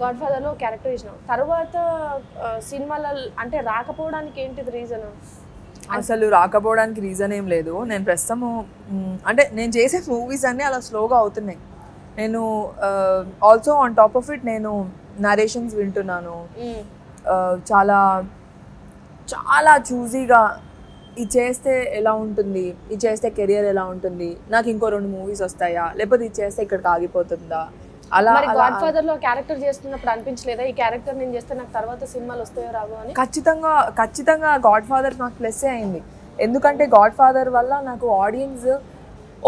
God ఫాదర్లో character చేసినావు తర్వాత సినిమాల అంటే రాకపోవడానికి ఏంటిది రీజన్ అసలు రాకపోవడానికి రీజన్ ఏం లేదు. నేను ప్రస్తుతము అంటే నేను చేసే మూవీస్ అన్నీ అలా స్లోగా అవుతున్నాయి. నేను also on top of it నేను నరేషన్స్ వింటున్నాను. చాలా చాలా చూజీగా ఇది చేస్తే ఎలా ఉంటుంది? ఇది చేస్తే కెరియర్ ఎలా ఉంటుంది? నాకు ఇంకో రెండు మూవీస్ వస్తాయా? లేకపోతే ఇది చేస్తే ఇక్కడికి ఆగిపోతుందా? అలా గాడ్ ఫాదర్లో క్యారెక్టర్ చేస్తున్నప్పుడు అనిపించలేదా? ఈ క్యారెక్టర్ నేను చేస్తే నాకు తర్వాత సినిమాలు వస్తాయో రావో అని? ఖచ్చితంగా ఖచ్చితంగా గాడ్ ఫాదర్ నాకు ప్లస్ అయింది. ఎందుకంటే గాడ్ ఫాదర్ వల్ల నాకు ఆడియన్స్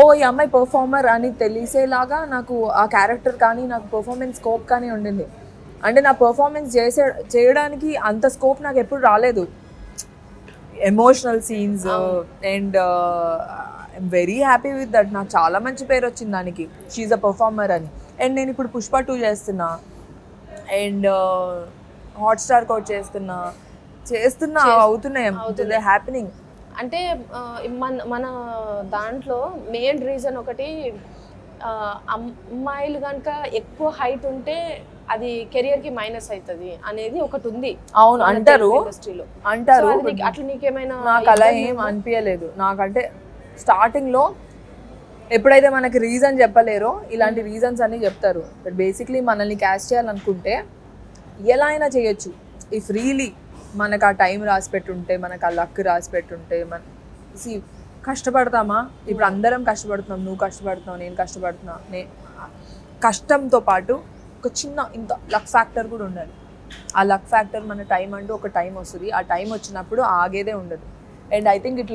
ఓ ఈ అమ్మాయి పర్ఫార్మర్ అని తెలిసేలాగా నాకు ఆ క్యారెక్టర్ కానీ నాకు పర్ఫార్మెన్స్ స్కోప్ కానీ ఉండింది. అంటే నా పర్ఫార్మెన్స్ చేసే చేయడానికి అంత స్కోప్ నాకు ఎప్పుడు రాలేదు. Emotional scenes and I'm very happy with that నాకు చాలా మంచి పేరు వచ్చింది దానికి. షీఈ్ అ పర్ఫార్మర్ అని. అండ్ నేను ఇప్పుడు పుష్ప టూ చేస్తున్నా. అండ్ హాట్స్టార్ కోట్ చేస్తున్నా. చేస్తున్నా అవుతున్నాయి. హ్యాపెనింగ్. అంటే మన మన దాంట్లో మెయిన్ రీజన్ ఒకటి అమ్మాయిలు కనుక ఎక్కువ హైట్ ఉంటే అది కెరియర్కి మైనస్ అవుతుంది అనేది ఒకటి ఉంది. అవును అంటారు. ఇండస్ట్రీలో. అంటారు. అట్లా నీకేమైనా నాకు అలా ఏం అనిపించలేదు నాకంటే స్టార్టింగ్లో ఎప్పుడైతే మనకి రీజన్ చెప్పలేరో ఇలాంటి రీజన్స్ అన్ని చెప్తారు. బట్ బేసిక్లీ మనల్ని క్యాష్ చేయాలనుకుంటే ఎలా అయినా చేయొచ్చు. ఈ ఫ్రీలీ మనకు ఆ టైం రాసి పెట్టుంటే మనకు ఆ లక్ రాసి పెట్టుంటే మన సి కష్టపడతామా? ఇప్పుడు అందరం కష్టపడుతున్నాం. నువ్వు కష్టపడుతున్నావు నేను కష్టపడుతున్నా నే కష్టంతో పాటు ఒక చిన్న ఇంత లక్ ఫ్యాక్టర్ కూడా ఉండాలి. ఆ లక్ ఫ్యాక్టర్ మన టైం అంటూ ఒక టైం వస్తుంది. ఆ టైం వచ్చినప్పుడు ఆగేదే ఉండదు. And I think it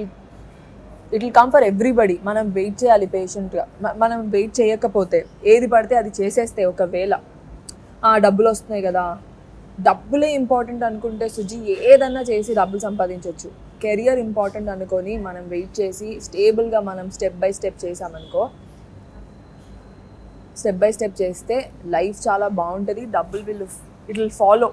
it will come for everybody. మనం వెయిట్ చేయాలి పేషెంట్గా. మనం వెయిట్ చేయకపోతే ఏది పడితే అది చేసేస్తే ఒకవేళ ఆ డబ్బులు వస్తున్నాయి కదా డబ్బులే ఇంపార్టెంట్ అనుకుంటే సుజి ఏదన్నా చేసి డబ్బులు సంపాదించవచ్చు కెరియర్ ఇంపార్టెంట్ అనుకొని మనం వెయిట్ చేసి స్టేబుల్గా మనం స్టెప్ బై స్టెప్ చేసామనుకో స్టెప్ బై స్టెప్ చేస్తే లైఫ్ చాలా బాగుంటుంది. డబ్బులు విల్ ఇట్ విల్ ఫాలో.